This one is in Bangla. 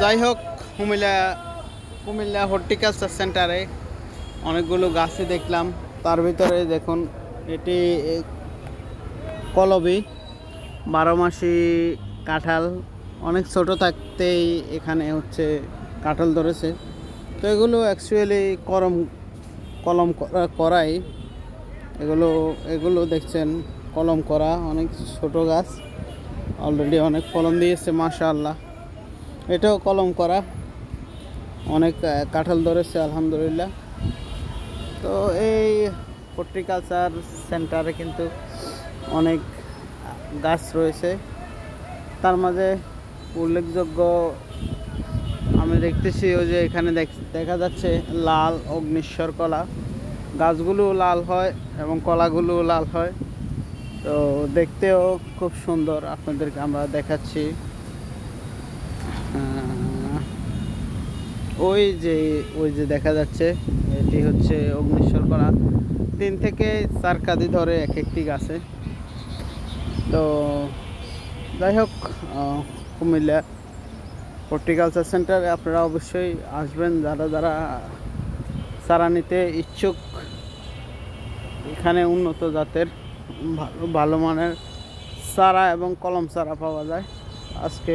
যাই হোক, কুমিল্লা কুমিল্লা হর্টিকালচার সেন্টারে অনেকগুলো গাছই দেখলাম। তার ভিতরে দেখুন, এটি কলবি, বারো মাসি কাঁঠাল, অনেক ছোট থাকতেই এখানে হচ্ছে কাঁঠাল ধরেছে। তো এগুলো অ্যাকচুয়ালি করম, কলম করা- করাই। এগুলো এগুলো দেখছেন, কলম করা, অনেক ছোট গাছ। অলরেডি অনেক ফলন দিয়েছে, মাশাআল্লাহ। এটাও কলম করা। অনেক কাঁঠাল ধরেছে, আলহামদুলিল্লাহ। তো এই হর্টিকালচার সেন্টারে কিন্তু অনেক গাছ রয়েছে। তার মাঝে উল্লেখযোগ্য আমি দেখতেছি ওই যে এখানে দেখ- যাচ্ছে লাল অগ্নিশ্বর কলা। গাছগুলো লাল হয় এবং কলাগুলো লাল হয়। তো দেখতেও খুব সুন্দর আপনাদেরকে আমরা দেখাচ্ছি। ওই যে ওই যে দেখা যাচ্ছে, এটি হচ্ছে অগ্নিশ্বর কলা তিন থেকে চার কাদি ধরে এক একটি গাছে। তো যাই হোক কুমিল্লা হর্টিকালচার সেন্টারে, আপনারা অবশ্যই আসবেন যারা যারা চারা নিতে ইচ্ছুক। এখানে উন্নত জাতের ভালো ভালো মানের চারা এবং কলম চারা পাওয়া যায়। আজকে